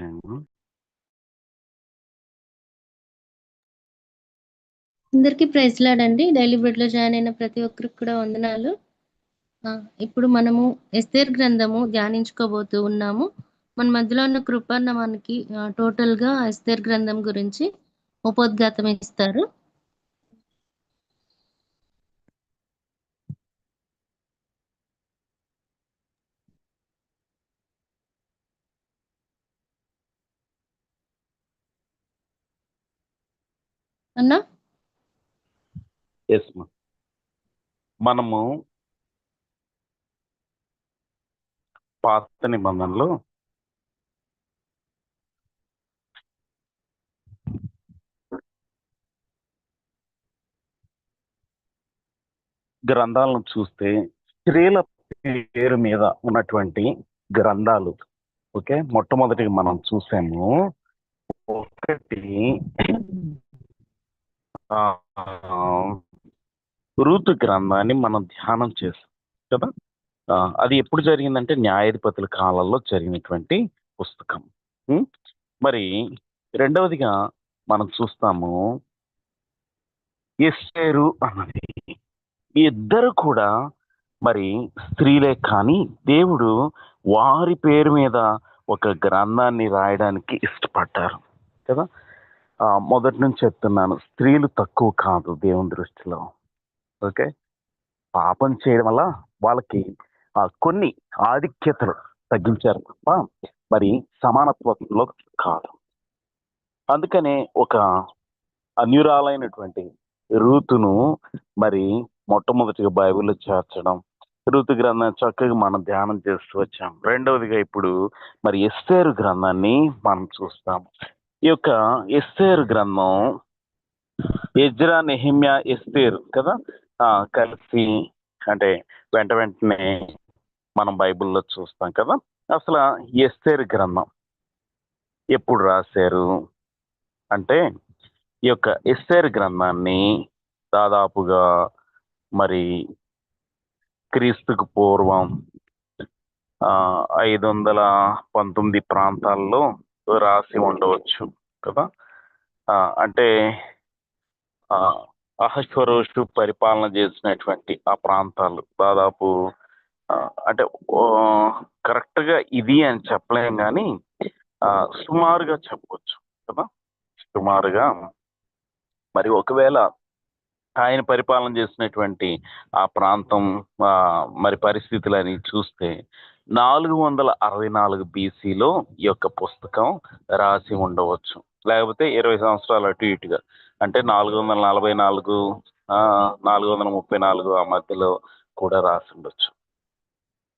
Time అందరికీ prize లాడండి. Daily బెడ్లో జాయిన్ అయిన ప్రతి ఒక్కరికి కూడా వందనాలు. ఇప్పుడు మనము ఎస్తేర్ గ్రంథము ధ్యానించుకోబోతూ ఉన్నాము. మన మధ్యలో ఉన్న కృపన్న మనకి టోటల్గా ఎస్తేర్ గ్రంథం గురించి ఉపోద్ఘాతం ఇస్తారు. అన్నా? మనము పాత నిబంధనలు గ్రంథాలను చూస్తే స్త్రీల పేరు మీద ఉన్నటువంటి గ్రంథాలు ఓకే? మొట్టమొదటిగా మనం చూసాము ఒకటి రూతు ఋతు గ్రంథాన్ని మనం ధ్యానం చేసాం కదా? అది ఎప్పుడు జరిగిందంటే న్యాయాధిపతుల కాలంలో జరిగినటువంటి పుస్తకం. మరి రెండవదిగా మనం చూస్తాము ఎస్సేరు అన్నది. ఇద్దరు కూడా మరి స్త్రీలే కానీ దేవుడు వారి పేరు మీద ఒక గ్రంథాన్ని రాయడానికి ఇష్టపడ్డారు కదా? మొదటి నుంచి చెప్తున్నాను స్త్రీలు తక్కువ కాదు దేవుని దృష్టిలో. ఓకే? పాపం చేయడం వల్ల వాళ్ళకి కొన్ని ఆధిక్యతలు తగ్గించారు తప్ప మరి సమానత్వంలో కాదు. అందుకనే ఒక అన్యురాలైనటువంటి రూతును మరి మొట్టమొదటిగా బైబిల్లో చేర్చడం ఋతు గ్రంథాన్ని చక్కగా మనం ధ్యానం చేస్తూ వచ్చాం. రెండవదిగా ఇప్పుడు మరి ఎస్సేరు గ్రంథాన్ని మనం చూస్తాం ఈ యొక్క ఎస్తేర్ గ్రంథం ఎజ్రా నెహిమ్యా ఎస్తేర్ కదా? ఆ, కలిసి అంటే వెంట వెంటనే మనం బైబిల్లో చూస్తాం కదా? అసలు ఎస్తేర్ గ్రంథం ఎప్పుడు రాశారు? అంటే ఈ యొక్క ఎస్సేర్ గ్రంథాన్ని దాదాపుగా మరి క్రీస్తుకు పూర్వం ఐదు వందల పంతొమ్మిది ప్రాంతాల్లో రాసి ఉండవచ్చు. కదా? అంటే అహశ్వరోషు పరిపాలన చేసినటువంటి ఆ ప్రాంతాలు దాదాపు అంటే కరెక్ట్గా ఇది అని చెప్పలేం కానీ సుమారుగా చెప్పవచ్చు కదా? సుమారుగా. మరి ఒకవేళ ఆయన పరిపాలన చేసినటువంటి ఆ ప్రాంతం మరి పరిస్థితులని చూస్తే నాలుగు వందల అరవై నాలుగు బీసీలో ఈ యొక్క పుస్తకం రాసి ఉండవచ్చు. లేకపోతే ఇరవై సంవత్సరాలు అటు ఇటుగా. అంటే నాలుగు వందల నలభై నాలుగు నాలుగు వందల ముప్పై నాలుగు ఆ మధ్యలో కూడా రాసి ఉండొచ్చు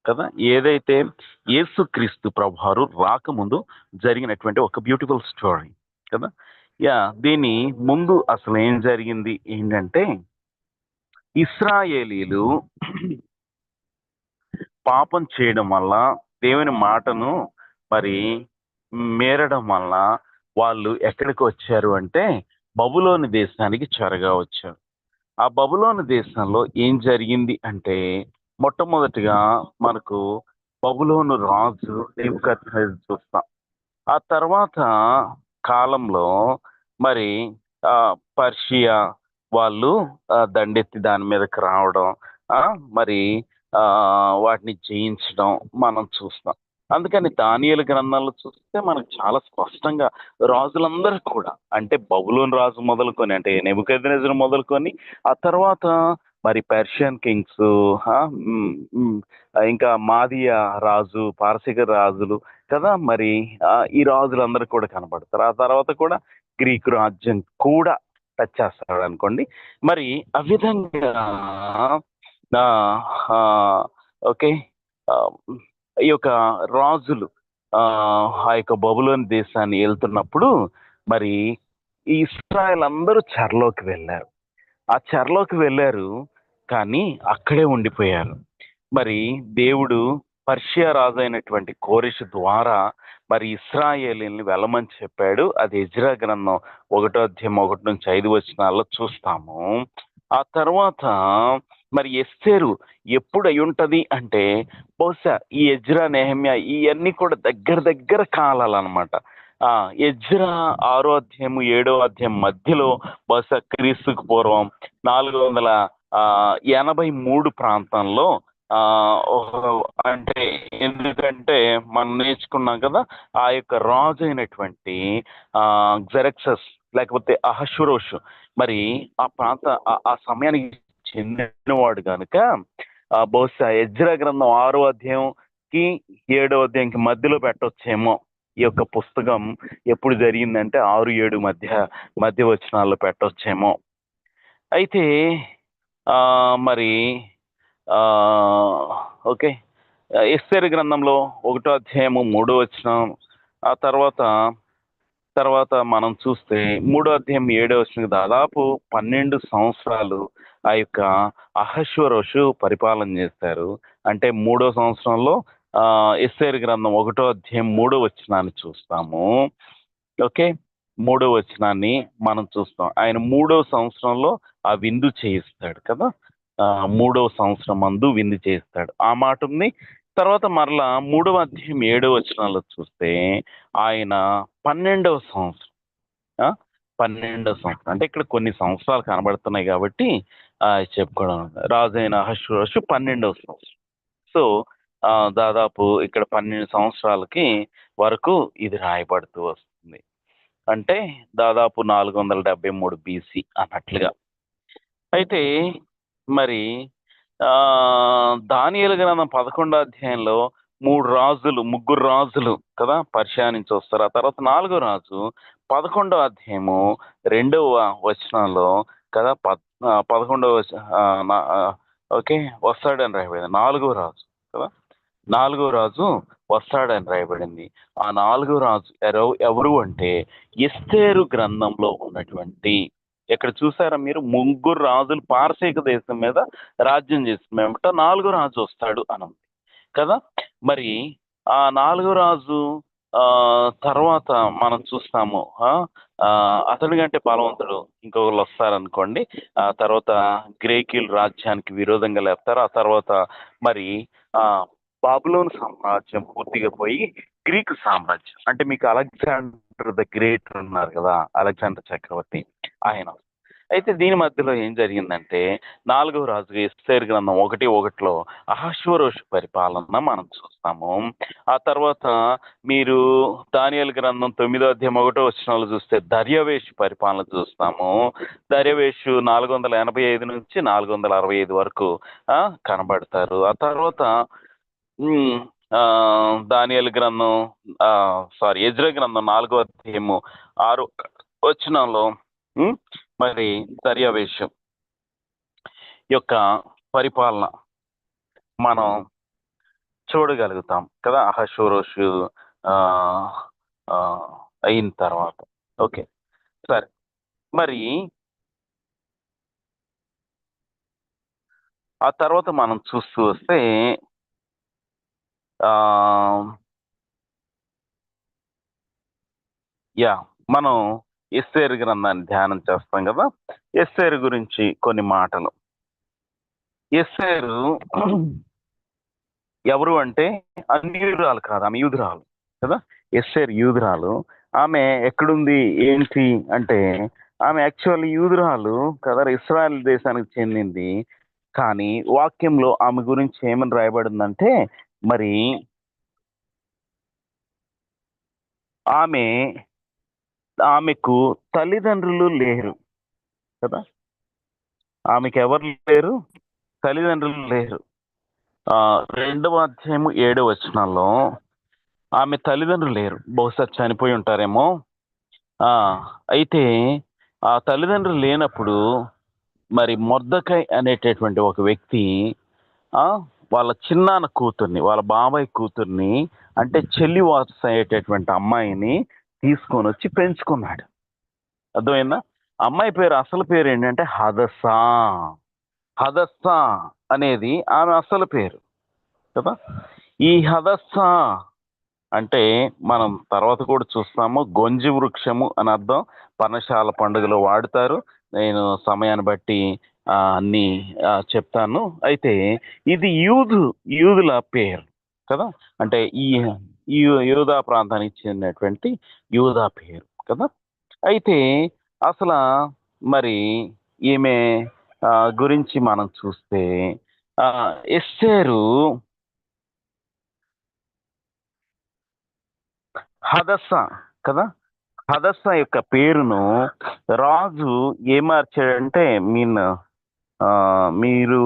కదా? ఏదైతే యేసుక్రీస్తు ప్రభువారు రాకముందు జరిగినటువంటి ఒక బ్యూటిఫుల్ స్టోరీ. కదా? యా దీని ముందు అసలు ఏం జరిగింది? ఏంటంటే ఇస్రాయేలీలు పాపం చేయడం వల్ల దేవుని మాటను మరి మేరడం వల్ల వాళ్ళు ఎక్కడికి వచ్చారు అంటే బబులోని దేశానికి చెరగా వచ్చారు. ఆ బబులోని దేశంలో ఏం జరిగింది అంటే మొట్టమొదటిగా మనకు బబులోను రాజు నెబుకద్నెజరు చూస్తాం. ఆ తర్వాత కాలంలో మరి ఆ పర్షియా వాళ్ళు దండెత్తి దాని మీదకి రావడం మరి ఆ, వాటిని జయించడం మనం చూస్తాం. అందుకని దానియల గ్రంథాలు చూస్తే మనకు చాలా స్పష్టంగా రాజులందరూ కూడా అంటే బబులోన్ రాజు మొదలుకొని అంటే నెబుకద్నెజరు మొదలుకొని ఆ తర్వాత మరి పర్షియన్ కింగ్స్ ఇంకా మాదియా రాజు పారసిక రాజులు కదా మరి ఆ, ఈ రాజులందరూ కూడా కనబడతారు. ఆ తర్వాత కూడా గ్రీకు రాజ్యం కూడా టచ్ చేస్తాడు అనుకోండి. మరి ఆ విధంగా ఓకే ఈ యొక్క రాజులు ఆ యొక్క బబులోని దేశాన్ని వెళ్తున్నప్పుడు మరి ఈ ఇస్రాయల్ అందరూ చెరలోకి వెళ్ళారు. ఆ చెరలోకి వెళ్ళారు కానీ అక్కడే ఉండిపోయారు. మరి దేవుడు పర్షియా రాజు అయినటువంటి కోరిష్ ద్వారా మరి ఇస్రాయేలీని వెళ్ళమని చెప్పాడు. అది ఎజ్రా గ్రంథం ఒకటో అధ్యాయం ఒకటి నుంచి ఐదు వచనాల్లో చూస్తాము. ఆ తర్వాత మరి ఎస్తేరు ఎప్పుడు అయి ఉంటది అంటే బహుశా ఈ ఎజ్రా నెహమ్య ఇవన్నీ కూడా దగ్గర దగ్గర కాలాలన్నమాట. ఆ ఎజ్రా ఆరో అధ్యాయము ఏడో అధ్యాయం మధ్యలో బహుశా క్రీస్తుకు పూర్వం నాలుగు వందల ఆ, ఎనభై మూడు ప్రాంతంలో ఆ అంటే ఎందుకంటే మనం నేర్చుకున్నాం కదా ఆ యొక్క రాజు అయినటువంటి ఆ జెరెక్సస్ లేకపోతే అహశురోష్ మరి ఆ ప్రాంత ఆ సమయానికి చెందినవాడు కనుక ఆ బహుశా ఎజ్రా గ్రంథం ఆరో అధ్యాయంకి ఏడో అధ్యాయంకి మధ్యలో పెట్టొచ్చేమో ఈ యొక్క పుస్తకం ఎప్పుడు జరిగిందంటే ఆరు ఏడు మధ్య మధ్య వచనాల్లో పెట్టొచ్చేమో. అయితే ఆ మరి ఆ ఓకే. ఎస్తేరు గ్రంథంలో ఒకటో అధ్యాయము మూడో వచనం ఆ తర్వాత తర్వాత మనం చూస్తే మూడో అధ్యాయం ఏడో వచ్చిన దాదాపు పన్నెండు సంవత్సరాలు ఆ యొక్క అహశ్వరోషు పరిపాలన చేస్తారు అంటే మూడో సంవత్సరంలో ఆ ఎస్ఐర్ గ్రంథం ఒకటో అధ్యాయం మూడో వచనాన్ని చూస్తాము. ఓకే? మూడో వచనాన్ని మనం చూస్తాం. ఆయన మూడో సంవత్సరంలో ఆ విందు చేయిస్తాడు కదా? ఆ, మూడవ సంవత్సరం మందు విందు చేస్తాడు ఆ మాట ఉంది తర్వాత మరలా మూడవ అధ్యాయం ఏడవ వచనాల్లో చూస్తే ఆయన పన్నెండవ సంవత్సరం ఆ, పన్నెండవ సంవత్సరం. అంటే ఇక్కడ కొన్ని సంవత్సరాలు కనబడుతున్నాయి కాబట్టి చెప్పుకోవడం రాజైన అహశ్వరోషు పన్నెండవ సంవత్సరం. సో ఆ, దాదాపు ఇక్కడ పన్నెండు సంవత్సరాలకి వరకు ఇది రాయబడుతూ వస్తుంది. అంటే దాదాపు నాలుగు వందల డెబ్బై మూడు బీసీ అన్నట్లుగా. అయితే మరి ఆ గ్రంథం పదకొండో అధ్యాయంలో మూడు రాజులు ముగ్గురు రాజులు కదా పర్షియా నుంచి వస్తారు. ఆ తర్వాత నాలుగో రాజు పదకొండో అధ్యాయము రెండవ వచనంలో కదా? పద్ పదకొండవ ఓకే. వస్తాడని రాయబడింది. నాలుగో రాజు కదా? నాలుగో రాజు వస్తాడని రాయబడింది. ఆ నాలుగో రాజు ఎవరు అంటే ఎస్తేరు గ్రంథంలో ఉన్నటువంటి ఇక్కడ చూసారా మీరు? ముగ్గురు రాజులు పార్శీక దేశం మీద రాజ్యం చేస్తున్నమాట నాలుగో రాజు వస్తాడు అని ఉంది. కదా? మరి ఆ నాలుగో రాజు తర్వాత మనం చూస్తాము ఆ, అతడి కంటే బలవంతుడు ఇంకొకరు వస్తారనుకోండి ఆ తర్వాత గ్రేకిల్ రాజ్యానికి విరోధంగా లేపుతారు ఆ తర్వాత మరి ఆ బాబులోన్ సామ్రాజ్యం పూర్తిగా పోయి గ్రీక్ సామ్రాజ్యం అంటే మీకు అలెగ్జాండర్ ద గ్రేట్ ఉన్నారు కదా అలెగ్జాండర్ చక్రవర్తి ఆయన అయితే దీని మధ్యలో ఏం జరిగిందంటే నాలుగవ రాజు ఎస్ఐర్ గ్రంథం ఒకటి ఒకటిలో అహశ్వరోషు పరిపాలన మనం చూస్తాము. ఆ తర్వాత మీరు దానియల్ గ్రంథం తొమ్మిదో అధ్యాయం ఒకటో వచ్చినాలు చూస్తే దర్యవేషు పరిపాలన చూస్తాము. దర్యవేషు నాలుగు వందల ఎనభై ఐదు నుంచి నాలుగు వందల అరవై ఐదు వరకు కనబడతారు. ఆ తర్వాత ఆ, దానియల్ గ్రంథం సారీ ఎజ్ర గ్రంథం నాలుగో అధ్యాయము ఆరు వచనంలో మరి దర్యావేశం యొక్క పరిపాలన మనం చూడగలుగుతాం కదా? అహశోరోషు అయిన తర్వాత. ఓకే. సరే. మరి ఆ తర్వాత మనం చూస్తూ వస్తే ఆ యా మనం ఎస్సేరు గ్రంథాన్ని ధ్యానం చేస్తాం కదా ఎస్సేరు గురించి కొన్ని మాటలు. ఎస్సేరు ఎవరు అంటే అన్యురాలు కాదు ఆమె యూధురాలు కదా. ఎస్సేరు యూధురాలు ఆమె ఎక్కడుంది ఏంటి అంటే ఆమె యాక్చువల్ యూదురాలు కదా ఇస్రాయల్ దేశానికి చెందింది. కానీ వాక్యంలో ఆమె గురించి ఏమని రాయబడిందంటే మరి ఆమె ఆమెకు తల్లిదండ్రులు లేరు కదా? ఆమెకు ఎవరు లేరు? తల్లిదండ్రులు లేరు. రెండవ అధ్యాయము ఏడవ వచనంలో ఆమె తల్లిదండ్రులు లేరు. బహుశా చనిపోయి ఉంటారేమో. అయితే ఆ తల్లిదండ్రులు లేనప్పుడు మరి మొద్దకై అనేటటువంటి ఒక వ్యక్తి వాళ్ళ చిన్నాన్న కూతుర్ని వాళ్ళ బాబాయ్ కూతుర్ని అంటే చెల్లి వారసు అయ్యేటటువంటి అమ్మాయిని తీసుకొని వచ్చి పెంచుకున్నాడు. అర్థమైందా? అమ్మాయి పేరు అసలు పేరు ఏంటంటే హదసా. హదస్సా అనేది ఆమె అసలు పేరు. కదా? ఈ హదస్సా అంటే మనం తర్వాత కూడా చూస్తాము గొంజి వృక్షము అని అర్థం. పర్ణశాల పండుగలో వాడుతారు. నేను సమయాన్ని బట్టి అన్ని చెప్తాను. అయితే ఇది యూదు యూదుల పేరు. కదా? అంటే ఈ యూదా ప్రాంతానికి చెందినటువంటి యూదా పేరు కదా? అయితే అసలు మరి ఈమె గురించి మనం చూస్తే ఆ, ఎస్సేరు హదస్స కదా? హదస్స యొక్క పేరును రాజు ఏమార్చాడంటే మీన్ మీరు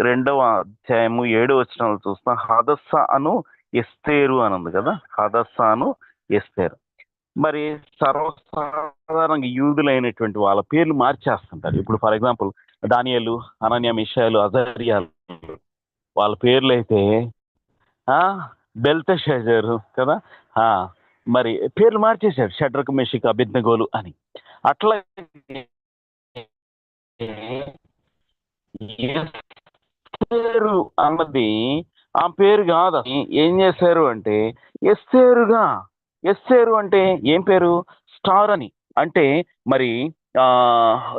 రెండవ అధ్యాయము ఏడు వచనంలో చూస్తాం హదస్స అను ఎస్తేరు అని ఉంది కదా? హదస్సాను ఎస్తేరు. మరి సర్వసాధారణంగా యూదులైనటువంటి వాళ్ళ పేర్లు మార్చేస్తుంటారు. ఇప్పుడు ఫర్ ఎగ్జాంపుల్ దానియాలు అనన్య మిషాలు అజరియాలు వాళ్ళ పేర్లు అయితే ఆ బెల్తషాజరు కదా? ఆ మరి పేర్లు మార్చేశారు. షడ్రక్ మెషిక్ అభిజ్ఞగోలు అని. అట్లా అన్నది ఆ పేరు కాదు. ఏం చేశారు అంటే ఎస్సేరుగా ఎస్సేరు అంటే ఏం పేరు? స్టార్ అని. అంటే మరి ఆ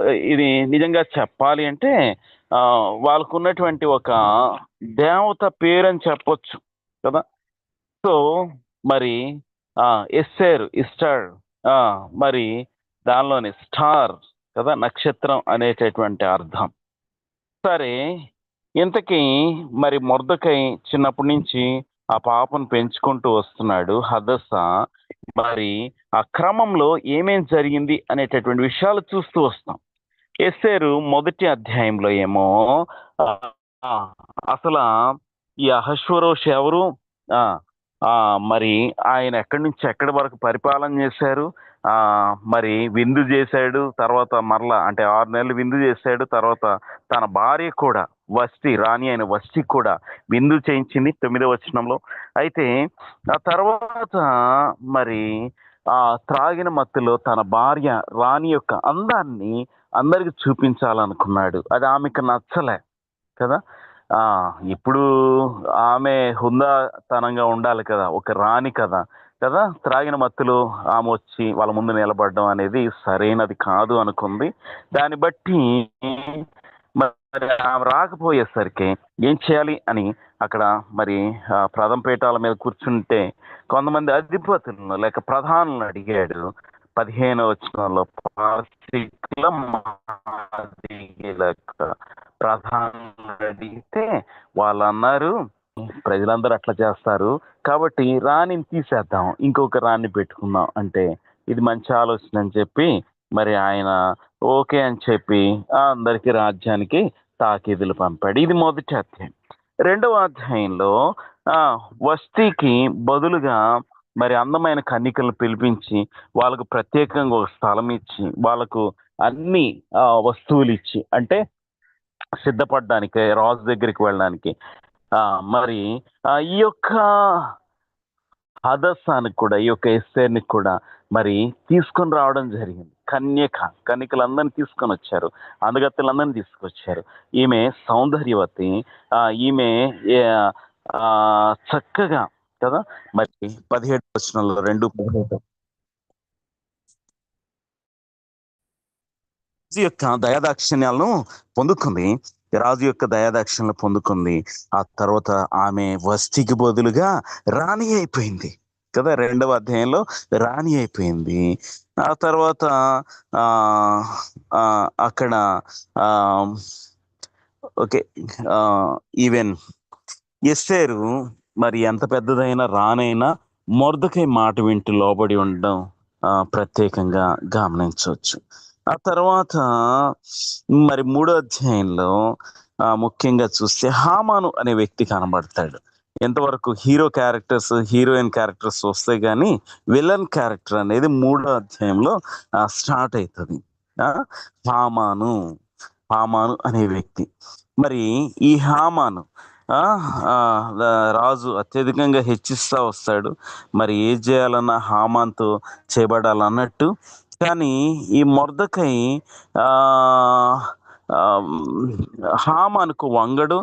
ఇది నిజంగా చెప్పాలి అంటే ఆ వాళ్ళకు ఉన్నటువంటి ఒక దేవత పేరు అని చెప్పొచ్చు కదా? సో మరి ఆ ఎస్సేర్ ఇస్టార్ ఆ మరి దానిలోని స్టార్ కదా? నక్షత్రం అనేటటువంటి అర్థం. సరే ఇంతకీ మరి మొర్దకై చిన్నప్పటి నుంచి ఆ పాపను పెంచుకుంటూ వస్తున్నాడు హదస. మరి ఆ క్రమంలో ఏమేం జరిగింది అనేటటువంటి విషయాలు చూస్తూ వస్తాం. ఎస్సేరు మొదటి అధ్యాయంలో ఏమో అసలు ఈ అహశ్వరోష్ ఎవరు? ఆ, ఆ, మరి ఆయన ఎక్కడి నుంచి ఎక్కడి వరకు పరిపాలన చేశారు? ఆ మరి విందు చేశాడు తర్వాత మరలా అంటే ఆరు నెలలు విందు చేశాడు తర్వాత తన భార్య కూడా. వస్తి రాణి అయిన వస్తి కూడా విందు చేయించింది తొమ్మిదవ వచనంలో. అయితే ఆ తర్వాత మరి ఆ త్రాగిన మత్తులో తన భార్య రాణి యొక్క అందాన్ని అందరికి చూపించాలనుకున్నాడు. అది ఆమెకు నచ్చలే కదా? ఆ ఇప్పుడు ఆమె హుందాతనంగా ఉండాలి కదా? ఒక రాణి కదా? కదా? త్రాగిన మత్తులో ఆమె వచ్చి వాళ్ళ ముందు నిలబడడం అనేది సరైనది కాదు అనుకుంది. దాన్ని బట్టి మరి ఆమె రాకపోయేసరికి ఏం చేయాలి అని అక్కడ మరి ఆ, ప్రథమ పీఠాల మీద కూర్చుంటే కొంతమంది అధిపతులను లేక ప్రధానులను అడిగాడు. పదిహేను వచనంలో పార్శికుల మాదిగలకు అడిగితే వాళ్ళు అన్నారు ప్రజలందరూ అట్లా చేస్తారు. కాబట్టి రాణిని తీసేద్దాం ఇంకొక రాణి పెట్టుకుందాం అంటే ఇది మంచి ఆలోచన అని చెప్పి మరి ఆయన ఓకే అని చెప్పి అందరికీ అందరికి రాజ్యానికి తాకీదులు పంపాడు. ఇది మొదటి అధ్యాయం. రెండవ అధ్యాయంలో ఆ వస్తీకి బదులుగా మరి అందమైన కన్నికలను పిలిపించి వాళ్ళకు ప్రత్యేకంగా ఒక స్థలం ఇచ్చి వాళ్ళకు అన్ని ఆ, వస్తువులు ఇచ్చి అంటే సిద్ధపడడానికి రాజు దగ్గరికి వెళ్ళడానికి ఆ మరి ఆ, ఈ యొక్క హదస్సానికి కూడా ఈ యొక్క ఎస్సేర్ని కూడా మరి తీసుకొని రావడం జరిగింది. కన్యక కన్యకలందరినీ తీసుకొని వచ్చారు. అందగత్తలందరినీ తీసుకొచ్చారు. ఈమె సౌందర్యవతి ఈమె ఆ, చక్కగా కదా? మరి పదిహేడు వచనంలో రెండు పదిహేడు రాజు యొక్క దయాదాక్షిణ్యాలను పొందుకుంది. రాజు యొక్క దయాదాక్షిణ్యాలను పొందుకుంది. ఆ తర్వాత ఆమె వస్తికి బదులుగా రాణి అయిపోయింది. కదా రెండవ అధ్యాయంలో రాణి అయిపోయింది. ఆ తర్వాత ఆ, అక్కడ ఆ ఓకే ఈవెన్ ఎస్టేరు మరి ఎంత పెద్దదైనా రానైనా మొర్దకై మాట వింటూ లోబడి ఉండడం ఆ, ప్రత్యేకంగా గమనించవచ్చు. ఆ తర్వాత మరి మూడో అధ్యాయంలో ముఖ్యంగా చూస్తే హామాను అనే వ్యక్తి కనబడతాడు. ఎంతవరకు హీరో క్యారెక్టర్స్ హీరోయిన్ క్యారెక్టర్స్ వస్తాయి కానీ విలన్ క్యారెక్టర్ అనేది మూడో అధ్యాయంలో స్టార్ట్ అవుతుంది ఆ, హామాను. హామాను అనే వ్యక్తి. మరి ఈ హామాను ఆ, రాజు అత్యధికంగా హెచ్చిస్తా వస్తాడు. మరి ఏం చేయాలన్నా హామాన్తో చేయబడాలన్నట్టు కానీ ఈ మొర్దకై ఆ హామానుకు వంగడు.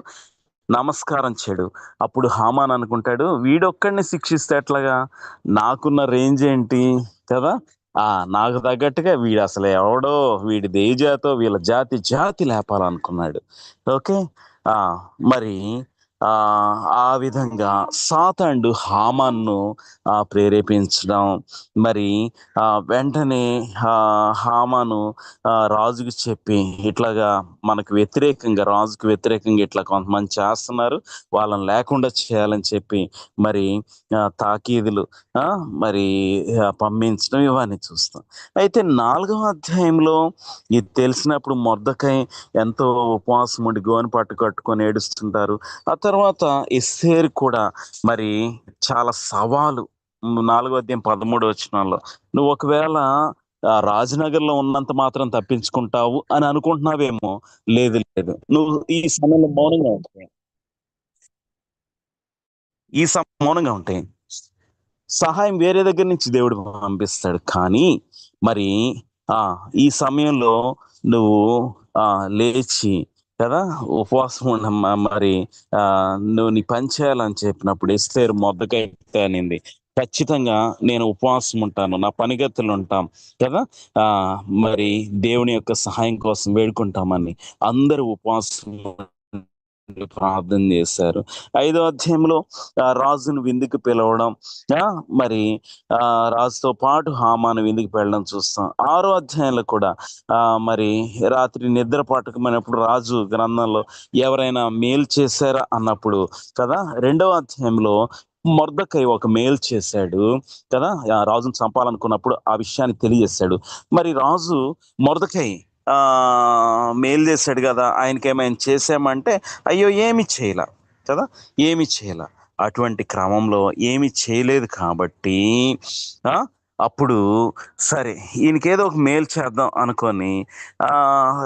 నమస్కారం చెడు. అప్పుడు హామాన్ అనుకుంటాడు వీడొక్కడిని శిక్షిస్తే ఎట్లాగా? నాకున్న రేంజ్ ఏంటి? కదా? ఆ నాకు తగ్గట్టుగా వీడు అసలు ఎవడో వీడి దేజాతో వీళ్ళ జాతి జాతి లేపాలనుకున్నాడు. ఓకే? ఆ మరి ఆ ఆ విధంగా సాతండు హామాన్ను ఆ ప్రేరేపించడం. మరి ఆ వెంటనే హామాను రాజుకు చెప్పి ఇట్లాగా మనకు వ్యతిరేకంగా రాజుకు వ్యతిరేకంగా ఇట్లా కొంతమంది చేస్తున్నారు. వాళ్ళని లేకుండా చేయాలని చెప్పి మరి ఆ, తాకీదులు ఆ, మరి పంపించడం ఇవన్నీ చూస్తాం. అయితే నాలుగవ అధ్యాయంలో ఇది తెలిసినప్పుడు మొద్దకై ఎంతో ఉపవాసం ఉండి గోని పట్టు కట్టుకొని ఏడుస్తుంటారు. ఆ తర్వాత ఎస్సేర్ కూడా మరి చాలా సవాలు. నాలుగో అధ్యాయం పదమూడు వచ్చినాల్లో నువ్వు ఒకవేళ రాజనగర్లో ఉన్నంత మాత్రం తప్పించుకుంటావు అని అనుకుంటున్నావేమో? లేదు లేదు. నువ్వు ఈ సమయంలో మౌనంగా ఉంటాయి ఈ సమయం మౌనంగా ఉంటాయి సహాయం వేరే దగ్గర నుంచి దేవుడు పంపిస్తాడు. కానీ మరి ఆ ఈ సమయంలో నువ్వు ఆ లేచి కదా? ఉపవాసం ఉండమ్మా మరి ఆ నువ్వు నీ పని చేయాలని చెప్పినప్పుడు ఇస్తేరు మొదకైతే అనింది. ఖచ్చితంగా నేను ఉపవాసం ఉంటాను నా పనిగతులు ఉంటాం కదా? ఆ మరి దేవుని యొక్క సహాయం కోసం వేడుకుంటామని అందరూ ఉపవాసం ప్రార్థన చేశారు. ఐదో అధ్యాయంలో రాజును విందుకు పిలవడం ఆ మరి ఆ రాజుతో పాటు హామాను విందుకు వెళ్ళడం చూస్తాం. ఆరో అధ్యాయంలో కూడా ఆ మరి రాత్రి నిద్ర పాటకమైనప్పుడు రాజు గ్రంథంలో ఎవరైనా మేలు చేశారా అన్నప్పుడు కదా రెండవ అధ్యాయంలో మొర్దకై ఒక మేలు చేశాడు కదా ఆ రాజును చంపాలనుకున్నప్పుడు ఆ విషయాన్ని తెలియజేశాడు. మరి రాజు మొర్దకై మేలు చేశాడు కదా ఆయనకి ఏమైనా చేసామంటే అయ్యో ఏమి చేయలే కదా? ఏమి చేయలే. అటువంటి క్రమంలో ఏమి చేయలేదు కాబట్టి అప్పుడు సరే ఈయనకి ఏదో ఒక మేలు చేద్దాం అనుకొని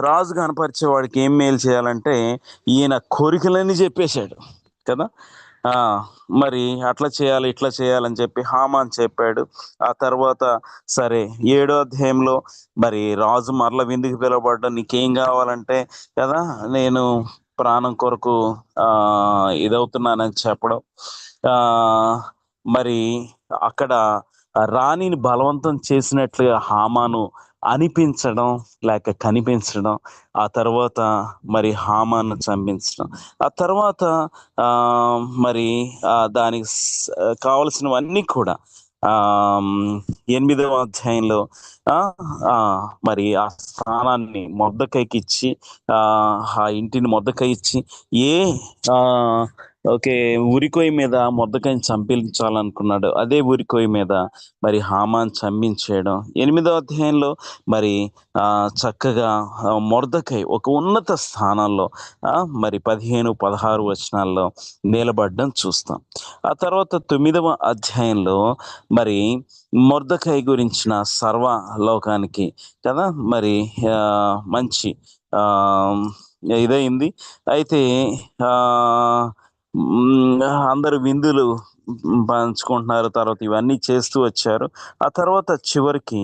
రాజు కనపరిచే వాడికి ఏం మేలు చేయాలంటే ఈయన కోరికలన్నీ చెప్పేశాడు కదా? మరి అట్లా చేయాలి ఇట్లా చేయాలని చెప్పి హామాన్ చెప్పాడు. ఆ తర్వాత సరే ఏడో అధ్యాయంలో మరి రాజు మరల విందుకు పిలువబడ్డా నీకేం కావాలంటే కదా నేను ప్రాణం కొరకు ఆ ఇదవుతున్నానని చెప్పడం. ఆ మరి అక్కడ రాణిని బలవంతం చేసినట్లుగా హామాను అనిపించడం లేక కనిపించడం ఆ తర్వాత మరి హామాను చంపించడం. ఆ తర్వాత ఆ మరి ఆ దానికి కావలసినవన్నీ కూడా ఆ ఎనిమిదవ అధ్యాయంలో ఆ ఆ, మరి ఆ స్థానాన్ని మొద్దకైకి ఇచ్చి ఆ ఆ ఇంటిని మొద్దకై ఇచ్చి ఏ ఆ ఓకే. ఉరికోయి మీద మొద్దకాయని చంపించాలనుకున్నాడు అదే ఉరికోయి మీద మరి హామాన్ చంపించేయడం. ఎనిమిదో అధ్యాయంలో మరి ఆ చక్కగా ఆ, మొర్దకై ఒక ఉన్నత స్థానంలో మరి పదిహేను పదహారు వచనాల్లో నిలబడడం చూస్తాం. ఆ తర్వాత తొమ్మిదవ అధ్యాయంలో మరి మొర్దకై గురించిన సర్వ లోకానికి కదా మరి మంచి ఇదైంది అయితే ఆ అందరు విందులు పంచుకుంటున్నారు. తర్వాత ఇవన్నీ చేస్తూ వచ్చారు. ఆ తర్వాత చివరికి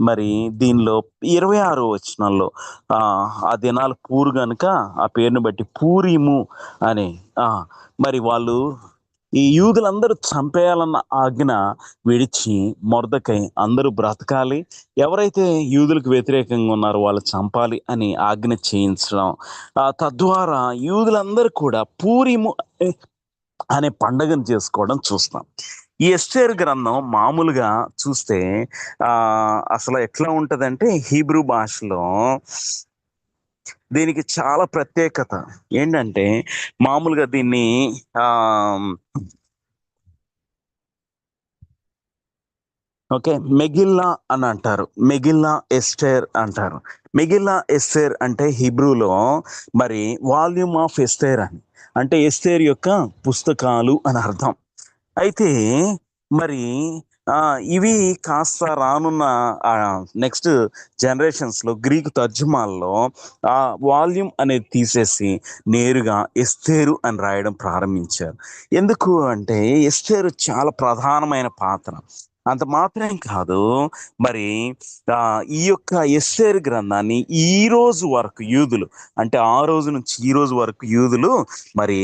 మరి దీనిలో ఇరవై ఆరు వచనంలో ఆ ఆ దినాలు పూరు గనుక ఆ పేరును బట్టి పూరిము అని ఆ మరి వాళ్ళు ఈ యూదులందరూ చంపేయాలన్న ఆజ్ఞ విడిచి మొరదకై అందరూ బ్రతకాలి. ఎవరైతే యూదులకు వ్యతిరేకంగా ఉన్నారో వాళ్ళు చంపాలి అని ఆజ్ఞ చేయించడం. తద్వారా యూదులందరూ కూడా పూరిము అనే పండగను చేసుకోవడం చూస్తాం. ఈ ఎస్టేర్ గ్రంథం మామూలుగా చూస్తే అసలు ఎట్లా ఉంటుందంటే హీబ్రూ భాషలో దీనికి చాలా ప్రత్యేకత. ఏంటంటే మామూలుగా దీన్ని ఓకే మెగిల్లా అని అంటారు. మెగిల్లా ఎస్టేర్ అంటారు. మెగిల్లా ఎస్టేర్ అంటే హిబ్రూలో మరి వాల్యూమ్ ఆఫ్ ఎస్టేర్ అని. అంటే ఎస్టేర్ యొక్క పుస్తకాలు అని అర్థం. అయితే మరి ఇవి కాస్త రానున్న నెక్స్ట్ జనరేషన్స్లో గ్రీకు తర్జుమాల్లో ఆ వాల్యూమ్ అనేది తీసేసి నేరుగా ఎస్తేరు అని రాయడం ప్రారంభించారు. ఎందుకు అంటే ఎస్తేరు చాలా ప్రధానమైన పాత్ర. అంత మాత్రం కాదు మరి ఈ యొక్క ఎస్సేర్ గ్రంథాన్ని ఈ రోజు వరకు యూదులు అంటే ఆ రోజు నుంచి ఈ రోజు వరకు యూదులు మరి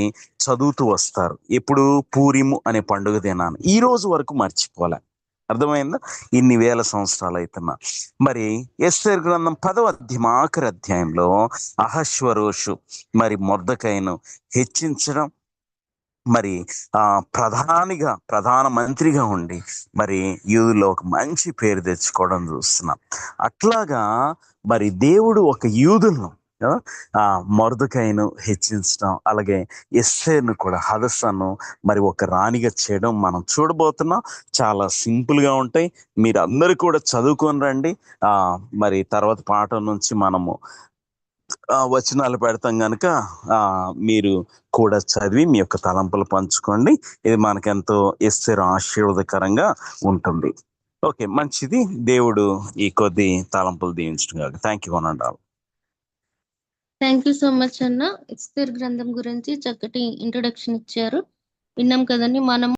చదువుతూ వస్తారు. ఎప్పుడు పూరిము అనే పండుగ దినాన్ని ఈ రోజు వరకు మర్చిపోలే. అర్థమైందా? ఇన్ని వేల సంవత్సరాలు అవుతున్నా మరి ఎస్టర్ గ్రంథం పదవ అధ్యయం ఆఖరి అధ్యాయంలో అహశ్వరోషు మరి మొర్దకైను హెచ్చించడం మరి ఆ ప్రధానిగా ప్రధాన మంత్రిగా ఉండి మరి యూదులో ఒక మంచి పేరు తెచ్చుకోవడం చూస్తున్నాం. అట్లాగా మరి దేవుడు ఒక యూదులను మరుదుకైను హెచ్చించడం అలాగే ఎస్సేను కూడా హదస్సను మరి ఒక రాణిగా చేయడం మనం చూడబోతున్నాం. చాలా సింపుల్గా ఉంటాయి. మీరు అందరూ కూడా చదువుకొని రండి. ఆ మరి తర్వాత పాఠం నుంచి మనము ఆ, వచనాలు పెడతాం కనుక ఆ మీరు కూడా చదివి మీ యొక్క తలంపులు పంచుకోండి. ఇది మనకెంతో ఎస్సర్ ఆశీర్వాదకరంగా ఉంటుంది. ఓకే మంచిది. దేవుడు ఈ కొద్ది తలంపులు దీవించడం థ్యాంక్ యూ అనండి థ్యాంక్ యూ సో మచ్ అన్న ఇస్తేర్ గ్రంథం గురించి చక్కటి ఇంట్రొడక్షన్ ఇచ్చారు. విన్నాం కదండి మనం